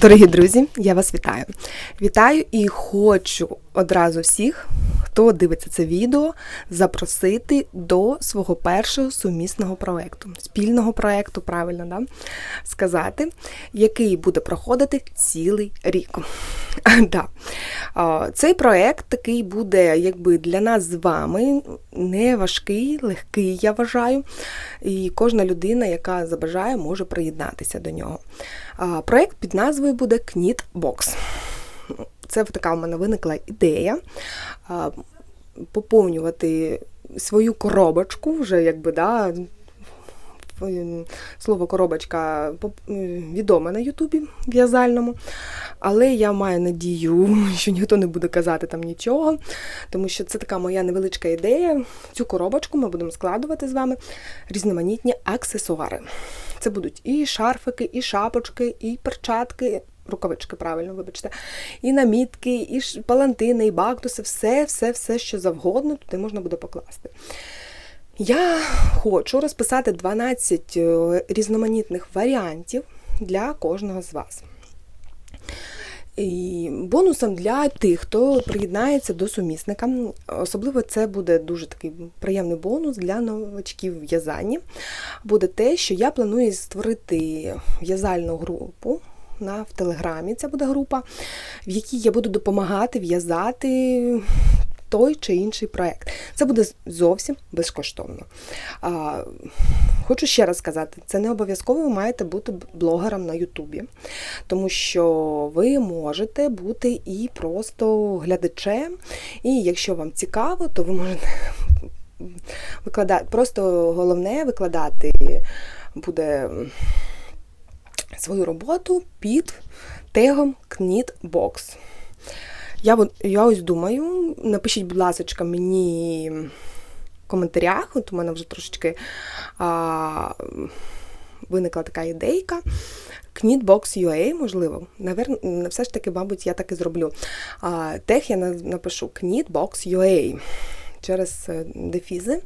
Дорогі друзі, я вас вітаю. Вітаю і хочу одразу всіх, хто дивиться це відео, запросити до свого першого сумісного проекту, спільного проекту, правильно да? сказати, який буде проходити цілий рік. да. Цей проект такий буде якби для нас з вами не важкий, легкий, я вважаю. І кожна людина, яка забажає, може приєднатися до нього. Проект під назвою буде Кніт Бокс. Це така в мене виникла ідея поповнювати свою коробочку, вже якби, да, слово коробочка відоме на Ютубі в'язальному. Але я маю надію, що ніхто не буде казати там нічого, тому що це така моя невеличка ідея. Цю коробочку ми будемо складувати з вами різноманітні аксесуари. Це будуть і шарфики, і шапочки, і перчатки. Рукавички, правильно, вибачте, і намітки, і палантини, і бактуси, все, все, все, що завгодно, туди можна буде покласти. Я хочу розписати 12 е, різноманітних варіантів для кожного з вас. І Бонусом для тих, хто приєднається до сумісника, особливо це буде дуже такий приємний бонус для новачків в'язання, буде те, що я планую створити в'язальну групу. На, В Телеграмі це буде група, в якій я буду допомагати в'язати той чи інший проєкт. Це буде зовсім безкоштовно. А, Хочу ще раз сказати, це не обов'язково ви маєте бути блогером на Ютубі, тому що ви можете бути і просто глядачем, і якщо вам цікаво, то ви можете викладати. Просто головне викладати буде свою роботу під тегом Knitbox. Я я ось думаю, напишіть, будь ласка, мені в коментарях, от у мене вже трошечки а, виникла така ідейка. Knitbox.ua, можливо, Навер... все ж таки, мабуть, я так і зроблю. А, Тех я напишу Knitbox.ua через е, дефізи.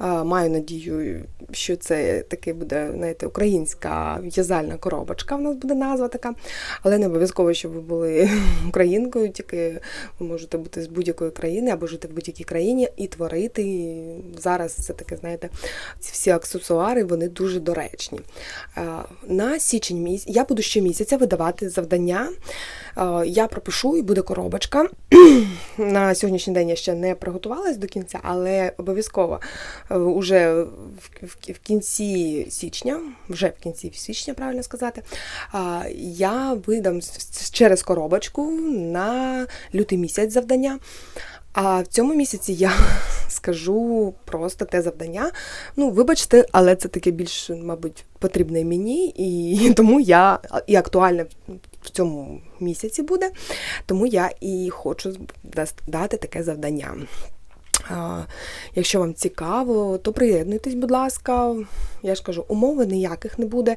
Маю надію, що це таки буде знаєте, українська в'язальна коробочка. У нас буде назва така, але не обов'язково, щоб ви були українкою, тільки ви можете бути з будь-якої країни або жити в будь-якій країні і творити. Зараз це таке, знаєте, ці всі аксесуари вони дуже доречні. На січень місяць я буду щомісяця видавати завдання. Я пропишу і буде коробочка. На сьогоднішній день я ще не приготувалась до кінця, але обов'язково е, уже в кінці січня, вже в кінці січня, правильно сказати, я видам через коробочку на лютий місяць завдання. А в цьому місяці я скажу просто те завдання. Ну, вибачте, але це таке більш, мабуть, потрібне мені, і тому я і актуальне в цьому місяці буде, тому я і хочу дати таке завдання. Якщо вам цікаво, то приєднуйтесь, будь ласка. Я ж кажу, умови ніяких не буде.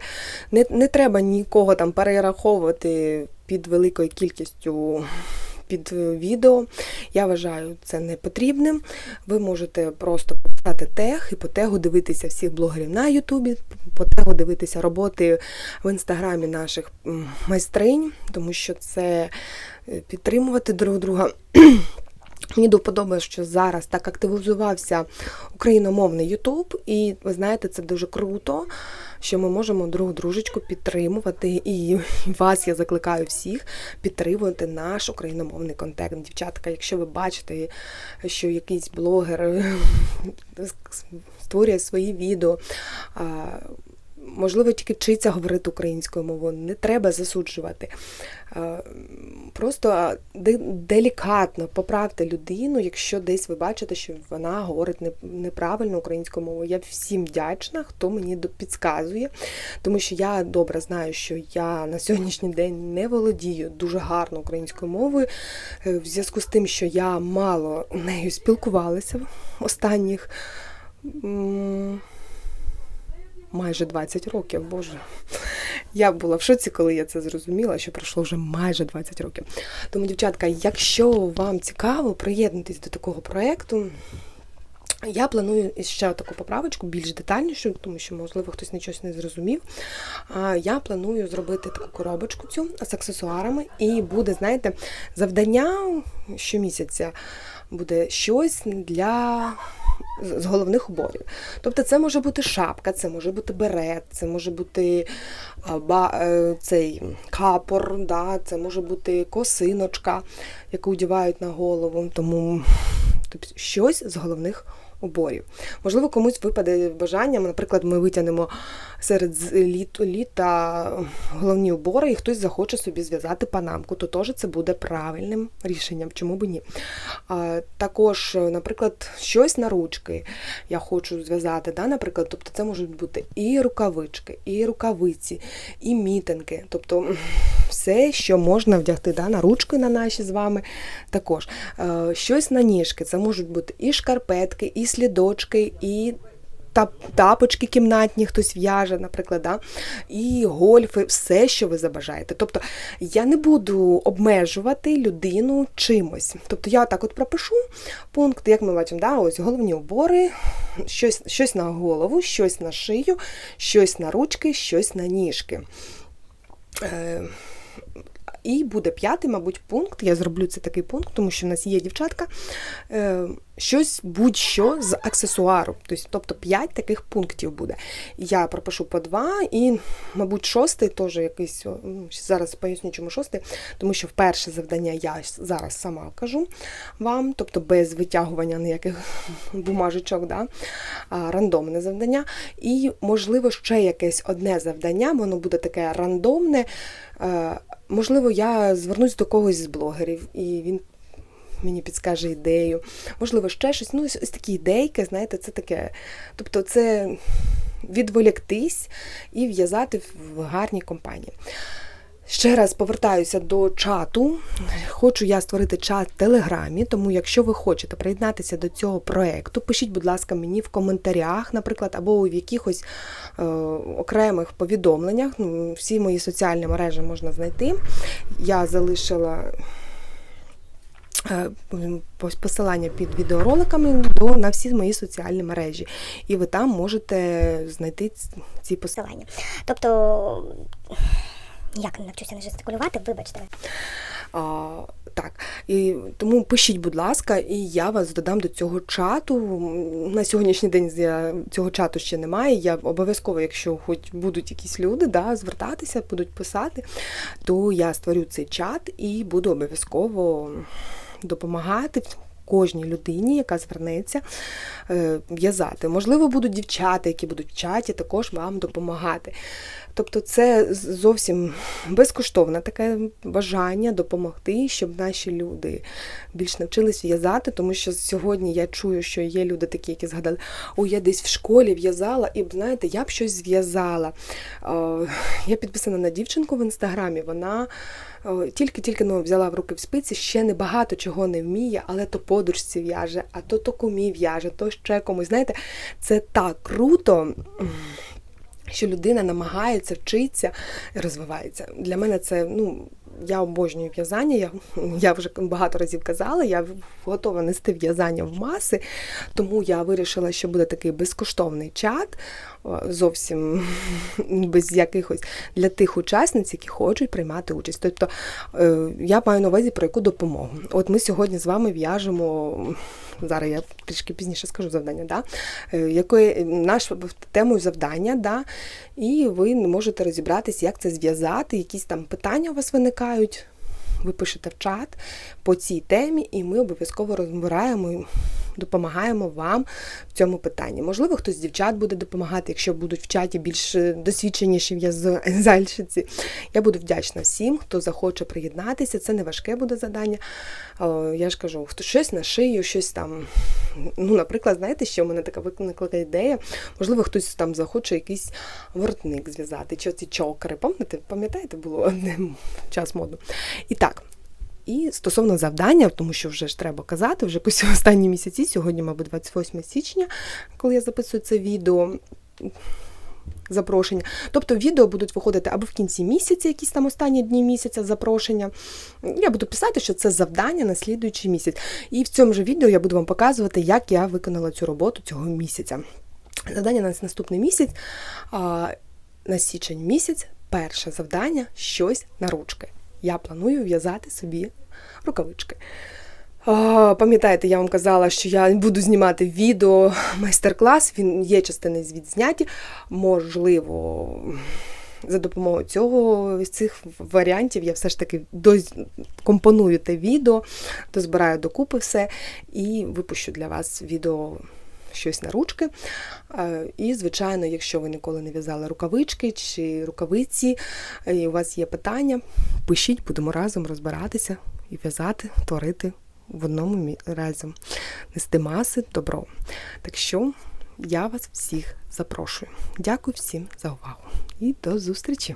Не не треба нікого там перераховувати під великою кількістю під відео. Я вважаю це не потрібним. Ви можете просто писати тег і по тегу дивитися всіх блогерів на Ютубі, по тегу дивитися роботи в інстаграмі наших майстринь, тому що це е, підтримувати друг друга. Мені до вподоби, що зараз так активізувався україномовний Ютуб, і ви знаєте, це дуже круто, що ми можемо друг дружечку підтримувати. І вас я закликаю всіх підтримувати наш україномовний контент. Дівчатка, якщо ви бачите, що якийсь блогер створює свої відео можливо, тільки вчиться говорити українською мовою, не треба засуджувати. Просто делікатно поправте людину, якщо десь ви бачите, що вона говорить неправильно українською мовою. Я всім вдячна, хто мені підказує, тому що я добре знаю, що я на сьогоднішній день не володію дуже гарно українською мовою, е, в зв'язку з тим, що я мало нею спілкувалася останніх майже 20 років, Боже. Я була в шоці, коли я це зрозуміла, що пройшло вже майже 20 років. Тому, дівчатка, якщо вам цікаво, приєднуйтесь до такого проєкту. Я планую ще таку поправочку, більш детальнішу, тому що, можливо, хтось нічого не зрозумів. Я планую зробити таку коробочку цю з аксесуарами, і буде, знаєте, завдання щомісяця буде щось для з головних уборів. Тобто це може бути шапка, це може бути берет, це може бути ба, е, цей капор, да, це може бути косиночка, яку одягають на голову. Тому тобто, щось з головних уборів. Можливо, комусь випаде бажання, наприклад, ми витягнемо серед літ, літа головні убори, і хтось захоче собі зв'язати панамку, то теж це буде правильним рішенням, чому б ні. А, також, наприклад, щось на ручки я хочу зв'язати, да, наприклад, тобто це можуть бути і рукавички, і рукавиці, і мітинки, тобто все, що можна вдягти да, на ручки на наші з вами. Також е, щось на ніжки, це можуть бути і шкарпетки, і слідочки, і тапочки кімнатні, хтось в'яже, наприклад, да? і гольфи, все, що ви забажаєте. Тобто я не буду обмежувати людину чимось. Тобто я так от пропишу пункт, як ми бачимо, да? ось головні убори, щось, щось на голову, щось на шию, щось на ручки, щось на ніжки. Е, і буде п'ятий, мабуть, пункт. Я зроблю це такий пункт, тому що в нас є дівчатка. Е, щось будь-що з аксесуару. Тобто, тобто 5 таких пунктів буде. Я пропишу по два, і, мабуть, шостий теж якийсь. ну, Зараз поясню, чому шостий, тому що вперше завдання я зараз сама кажу вам, тобто без витягування ніяких бумажечок, да? рандомне завдання. І, можливо, ще якесь одне завдання, воно буде таке рандомне. Можливо, я звернусь до когось з блогерів, і він мені підскаже ідею. Можливо, ще щось. Ну, ось такі ідейки, знаєте, це таке. Тобто, це відволіктись і в'язати в гарній компанії. Ще раз повертаюся до чату. Хочу я створити чат в Телеграмі, тому якщо ви хочете приєднатися до цього проекту, пишіть, будь ласка, мені в коментарях, наприклад, або в якихось е, окремих повідомленнях. Ну, всі мої соціальні мережі можна знайти. Я залишила е, посилання під відеороликами до, на всі мої соціальні мережі. І ви там можете знайти ці посилання. Тобто, як не навчуся не жестикулювати, вибачте. А, так, і тому пишіть, будь ласка, і я вас додам до цього чату. На сьогоднішній день цього чату ще немає. Я обов'язково, якщо хоч будуть якісь люди, да, звертатися, будуть писати, то я створю цей чат і буду обов'язково допомагати. Кожній людині, яка звернеться е, в'язати. Можливо, будуть дівчата, які будуть в чаті, також вам допомагати. Тобто, це зовсім безкоштовне таке бажання допомогти, щоб наші люди більш навчились в'язати, тому що сьогодні я чую, що є люди такі, які згадали, ой, я десь в школі в'язала, і знаєте, я б щось зв'язала. Я підписана на дівчинку в інстаграмі, вона тільки-тільки ну, взяла в руки в спиці, ще не багато чого не вміє, але то подушці в'яже, а то то кумі в'яже, то ще комусь. Знаєте, це так круто. Що людина намагається, вчиться розвивається. Для мене це ну. Я обожнюю в'язання, я, я вже багато разів казала, я готова нести в'язання в маси, тому я вирішила, що буде такий безкоштовний чат, зовсім без якихось для тих учасниць, які хочуть приймати участь. Тобто е, я маю на увазі про яку допомогу. От ми сьогодні з вами в'яжемо. Зараз я трішки пізніше скажу завдання, да? е, якої наш темою завдання, да? і ви можете розібратися, як це зв'язати, якісь там питання у вас виникають. Ви пишете в чат по цій темі, і ми обов'язково розбираємо допомагаємо вам в цьому питанні. Можливо, хтось з дівчат буде допомагати, якщо будуть в чаті більш досвідченіші в'язальщиці. Я буду вдячна всім, хто захоче приєднатися. Це не важке буде завдання. Я ж кажу, хто щось на шию, щось там. Ну, наприклад, знаєте, що в мене така виникла ідея. Можливо, хтось там захоче якийсь воротник зв'язати, чи ці чокери. Пам'ятаєте, пам'ятаєте, було час модно. І так. І стосовно завдання, тому що вже ж треба казати, вже по останні місяці, сьогодні, мабуть, 28 січня, коли я записую це відео. запрошення. Тобто відео будуть виходити або в кінці місяця, якісь там останні дні місяця запрошення. Я буду писати, що це завдання на слідуючий місяць. І в цьому ж відео я буду вам показувати, як я виконала цю роботу цього місяця. Завдання на наступний місяць, а, на січень місяць, перше завдання щось на ручки. Я планую в'язати собі рукавички. Пам'ятаєте, я вам казала, що я буду знімати відео майстер-клас. Він є частини звід зняті. Можливо, за допомогою цього цих варіантів я все ж таки компоную те відео, дозбираю докупи все і випущу для вас відео щось на ручки. Е, І, звичайно, якщо ви ніколи не в'язали рукавички чи рукавиці, е, і у вас є питання, пишіть, будемо разом розбиратися і в'язати, творити в одному разом. Нести маси, добро. Так що я вас всіх запрошую. Дякую всім за увагу і до зустрічі!